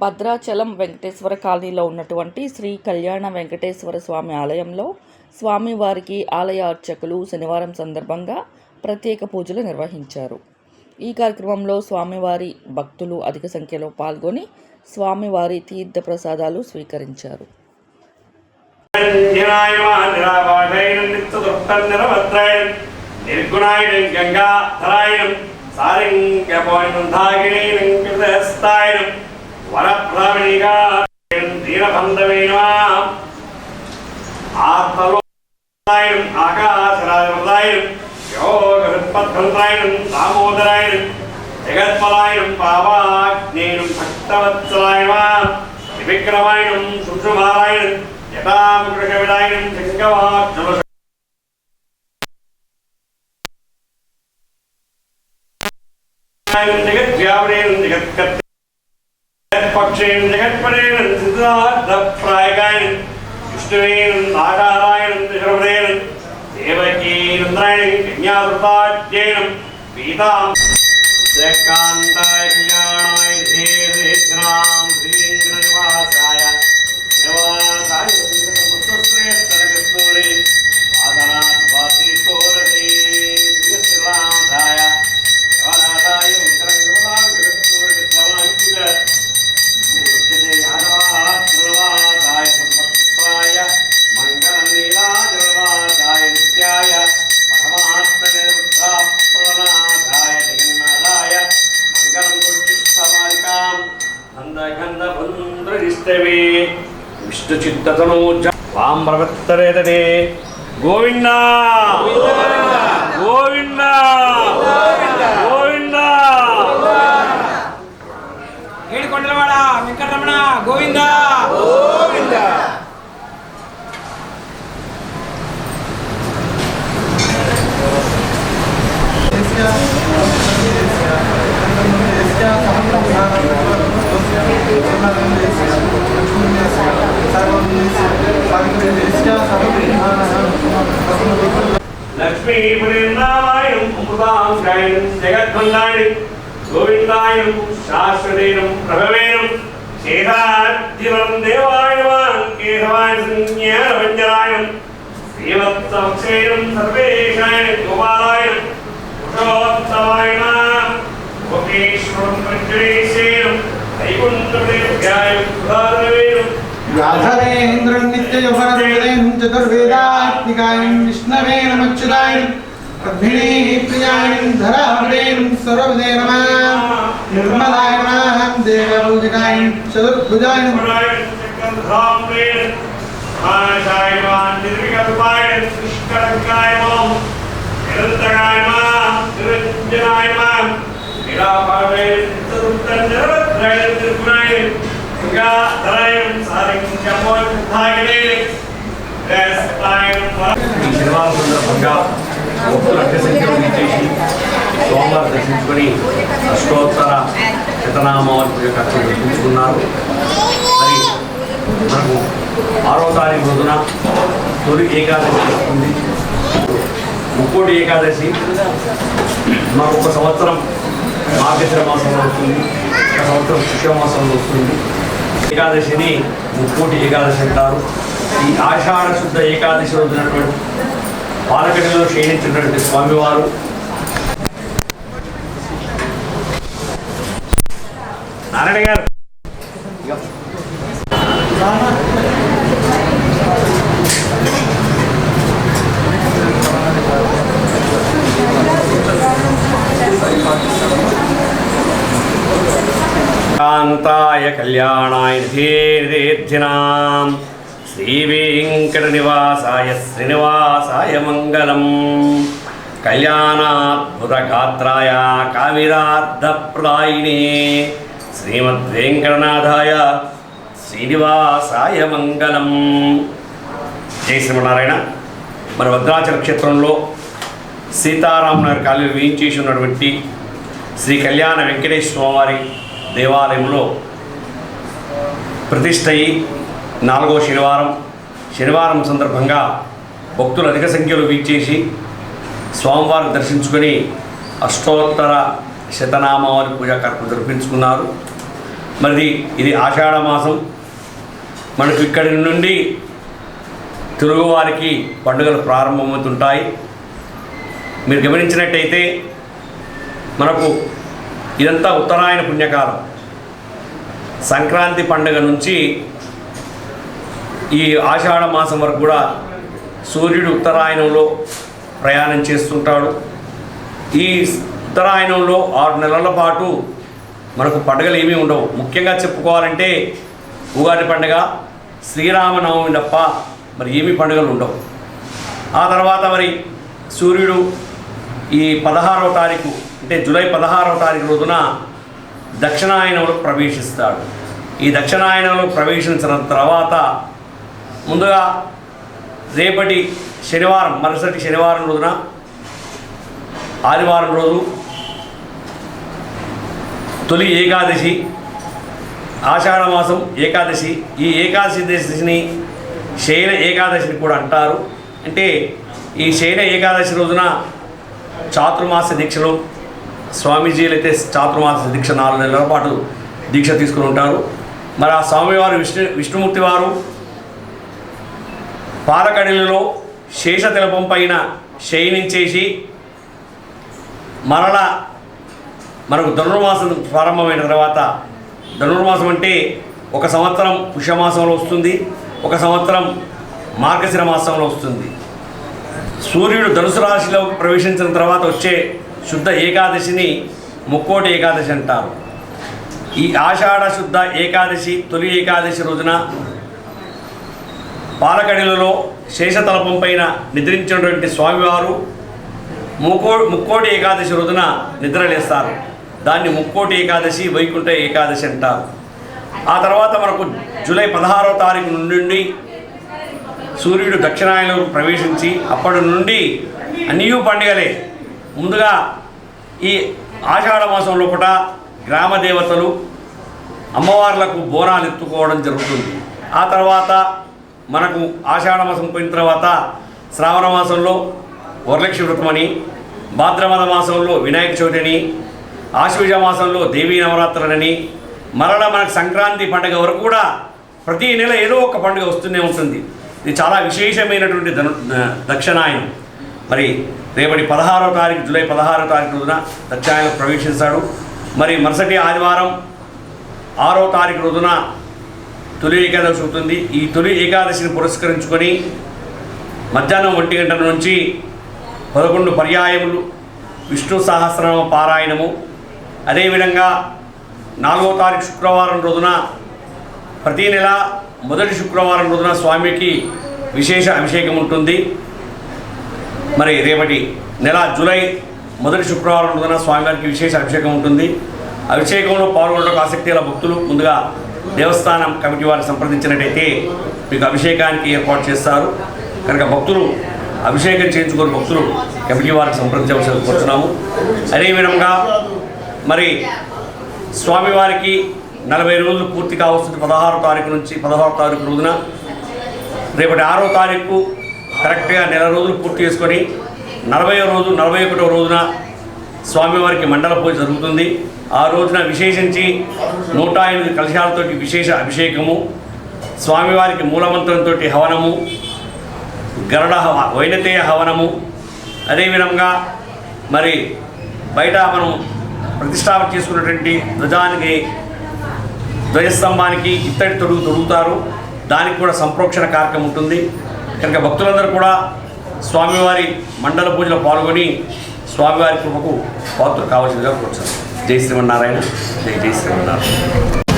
భద్రాచలం వెంకటేశ్వర కాలనీలో ఉన్నటువంటి శ్రీ కళ్యాణ వెంకటేశ్వర స్వామి ఆలయంలో స్వామివారికి ఆలయ అర్చకులు శనివారం సందర్భంగా ప్రత్యేక పూజలు నిర్వహించారు. ఈ కార్యక్రమంలో స్వామివారి భక్తులు అధిక సంఖ్యలో పాల్గొని స్వామివారి తీర్థ ప్రసాదాలు స్వీకరించారు నిర్గుణాయనం కృతస్థాయనం వరప్రావణిగాయనం దీనబంధవేన ఆత్మలోయనం ఆకాశరాజవదాయనం యోగహృత్పద్భంతాయనం దామోదరాయనం జగత్పలాయనం పావాగ్నేయం భక్తవత్సలాయనం విక్రమాయణం సుషుమారాయణం యథామృషవిడాయనం జంగవాక్షల జగద్వ్యాపరేణం జగత్కర్త പക്ഷേൺ ജഗത്പരേണൻ വിഷ്ണുവേനും നാരായണൻ ഹൃദയനും ദേവകീ പീതാം കാന്തായ കല്യാണായ ശ്രീകൃഷ്ണാം ശ്രീകൃവാസായ నందగంధభుంద్రదిష్టవే విష్ణుచిత్తతనూజ వాం ప్రవర్తరేతదే గోవింద గోవింద! గోవిందాయనం శాశ్వతేనం ప్రభవేనం శేషాద్యులం దేవాయ కేశవాయ జ్ఞానభంజరాయణం శ్రీవత్సవక్షేణం సర్వేశాయ గోపాలాయనం పురుషోత్తమాయణ గోపేశ్వరం ప్రజ్వలేశేనం వైకుంఠదేవ్యాయ సుధారవేణం వ్యాధరేంద్రం నిత్యయుగరదేం చతుర్వేదాత్మికాయం విష్ణవే నమచ్చుదాయం पद्मिनी प्रियाणी धराहृणीं सर्वदे नमः निर्मलाय नमः देवभूजिकाय चतुर्भुजाय नमः आशाय नमः निर्विकल्पाय निष्कलंकाय नमः निरन्तराय नमः निरञ्जनाय नमः निरापाय निरुत्तरत्रय त्रिगुणाय गंगाधराय सारिं चमोय धायने रसपाय नमः शिवाय भंगा భక్తులు అడ్డ చేసి సోమవారం దర్శించుకొని అష్టోత్తర శతనామావళి యొక్క ఖర్చు దర్శించుకున్నారు మరి మనకు ఆరో తారీఖు రోజున తొలి ఏకాదశి వస్తుంది. ముక్కోటి ఏకాదశి మనకు ఒక సంవత్సరం మార్గశిర మాసంలో వస్తుంది. ఒక సంవత్సరం పుష్యమాసంలో వస్తుంది. ఏకాదశిని ముక్కోటి ఏకాదశి అంటారు. ఈ ఆషాఢ శుద్ధ ఏకాదశి రోజునటువంటి పాలకడిలో క్షీణించినటువంటి స్వామివారు. నారాయణ గారు. కాంతాయ కళ్యాణాయ ధీర్ధినాం శ్రీవేంకటనివాసాయ శ్రీనివాసాయ మంగళం. కళ్యాణాద్భుతగాత్రాయ కావిరార్థప్రాయిణే శ్రీమద్వేంకటనాథాయ శ్రీనివాసాయ మంగళం. జై శ్రీమనారాయణ మన భద్రాచల క్షేత్రంలో సీతారామనగర్ కాలనీ వేయించేసి ఉన్నటువంటి శ్రీ కళ్యాణ వెంకటేశ్వర స్వామివారి దేవాలయంలో ప్రతిష్ట అయి నాలుగో శనివారం. శనివారం సందర్భంగా భక్తులు అధిక సంఖ్యలో వీచేసి స్వామివారిని దర్శించుకొని అష్టోత్తర శతనామావళి పూజా కార్యక్రమం జరిపించుకున్నారు. మరి ఇది ఆషాఢ మాసం. మనకు ఇక్కడి నుండి తెలుగువారికి పండుగలు ప్రారంభమవుతుంటాయి. మీరు గమనించినట్టయితే మనకు ఇదంతా ఉత్తరాయణ పుణ్యకాలం. సంక్రాంతి పండుగ నుంచి ఈ ఆషాఢ మాసం వరకు కూడా సూర్యుడు ఉత్తరాయణంలో ప్రయాణం చేస్తుంటాడు. ఈ ఉత్తరాయణంలో ఆరు నెలల పాటు మనకు పండుగలు ఏమీ ఉండవు. ముఖ్యంగా చెప్పుకోవాలంటే ఉగాది పండుగ శ్రీరామనవమి తప్ప మరి ఏమీ పండుగలు ఉండవు. ఆ తర్వాత మరి సూర్యుడు ఈ పదహారవ తారీఖు అంటే జూలై పదహారవ తారీఖు రోజున దక్షిణాయనంలో ప్రవేశిస్తాడు. ఈ దక్షిణాయనంలో ప్రవేశించిన తర్వాత ముందుగా రేపటి శనివారం మరుసటి శనివారం రోజున ఆదివారం రోజు తొలి ఏకాదశి ఆషాఢ మాసం ఏకాదశి. ఈ ఏకాదశి దశని శయన ఏకాదశిని కూడా అంటారు. అంటే ఈ శయన ఏకాదశి రోజున చాతుర్మాస దీక్షలో స్వామీజీలు అయితే చాతుర్మాస దీక్ష నాలుగు నెలల పాటు దీక్ష తీసుకుని ఉంటారు. మరి ఆ స్వామివారు విష్ణు విష్ణుమూర్తి వారు పాలకడిలలో శేషతిలపం పైన శయనించేసి మరల మనకు ధనుర్మాసం ప్రారంభమైన తర్వాత ధనుర్మాసం అంటే ఒక సంవత్సరం పుష్యమాసంలో వస్తుంది ఒక సంవత్సరం మార్గశిర మాసంలో వస్తుంది. సూర్యుడు ధనుసు రాశిలో ప్రవేశించిన తర్వాత వచ్చే శుద్ధ ఏకాదశిని ముక్కోటి ఏకాదశి అంటారు. ఈ ఆషాఢ శుద్ధ ఏకాదశి తొలి ఏకాదశి రోజున పాలకడిలలో శేషతలపం పైన నిద్రించినటువంటి స్వామివారు ముక్కో ముక్కోటి ఏకాదశి రోజున నిద్రలేస్తారు దాన్ని ముక్కోటి ఏకాదశి వైకుంఠ ఏకాదశి అంటారు. ఆ తర్వాత మనకు జూలై పదహారో తారీఖు నుండి సూర్యుడు దక్షిణాయనంలో ప్రవేశించి అప్పటి నుండి అన్నీ పండుగలే. ముందుగా ఈ ఆషాఢ మాసం లోపల గ్రామ దేవతలు అమ్మవార్లకు బోనాలు ఎత్తుకోవడం జరుగుతుంది. ఆ తర్వాత మనకు ఆషాఢ మాసం పోయిన తర్వాత శ్రావణ మాసంలో వరలక్ష్మి వ్రతమని భాద్రపద మాసంలో వినాయక చవితిని ఆశ్వజ మాసంలో దేవీ నవరాత్రులని మరల మనకు సంక్రాంతి పండుగ వరకు కూడా ప్రతి నెల ఏదో ఒక పండుగ వస్తూనే ఉంటుంది. ఇది చాలా విశేషమైనటువంటి ధను దక్షిణాయనం. మరి రేపటి పదహారో తారీఖు జూలై పదహారో తారీఖు రోజున దక్షిణాయనం ప్రవేశిస్తాడు. మరి మరుసటి ఆదివారం ఆరో తారీఖు రోజున తొలి ఏకాదశి అవుతుంది. ఈ తొలి ఏకాదశిని పురస్కరించుకొని మధ్యాహ్నం ఒంటి గంటల నుంచి పదకొండు పర్యాయములు విష్ణు సహస్రనామ పారాయణము. అదేవిధంగా నాలుగో తారీఖు శుక్రవారం రోజున ప్రతి నెల మొదటి శుక్రవారం రోజున స్వామికి విశేష అభిషేకం ఉంటుంది. మరి రేపటి నెల జూలై మొదటి శుక్రవారం రోజున స్వామివారికి విశేష అభిషేకం ఉంటుంది. అభిషేకంలో పాల్గొనడానికి ఆసక్తి గల భక్తులు ముందుగా దేవస్థానం కమిటీ వారిని సంప్రదించినట్టయితే మీకు అభిషేకానికి ఏర్పాటు చేస్తారు. కనుక భక్తులు అభిషేకం చేయించుకుని భక్తులు కమిటీ వారికి సంప్రదించవలసి కోరుతున్నాము అదేవిధంగా మరి స్వామివారికి నలభై రోజులు పూర్తి కావస్తుంది పదహారో తారీఖు నుంచి పదహారో తారీఖు రోజున రేపటి ఆరో తారీఖు కరెక్ట్గా నెల రోజులు పూర్తి చేసుకొని నలభై రోజు నలభై ఒకటో రోజున స్వామివారికి మండల పూజ జరుగుతుంది. ఆ రోజున విశేషించి నూట ఎనిమిది కలశాలతోటి విశేష అభిషేకము స్వామివారికి మూలమంత్రంతో హవనము గరడ వైనతేయ హవనము. అదేవిధంగా మరి బయట మనం ప్రతిష్టాపన చేసుకున్నటువంటి ధ్వజానికి ధ్వజస్తంభానికి ఇత్తడి తొడుగు తొడుగుతారు. దానికి కూడా సంప్రోక్షణ కార్యక్రమం ఉంటుంది. కనుక భక్తులందరూ కూడా స్వామివారి మండల పూజలో పాల్గొని స్వామివారి కృపకు పాత్ర కావాల్సిందిగా కూర్చోండి జై శ్రీమన్నారాయణ. జై జై శ్రీమన్నారాయణ.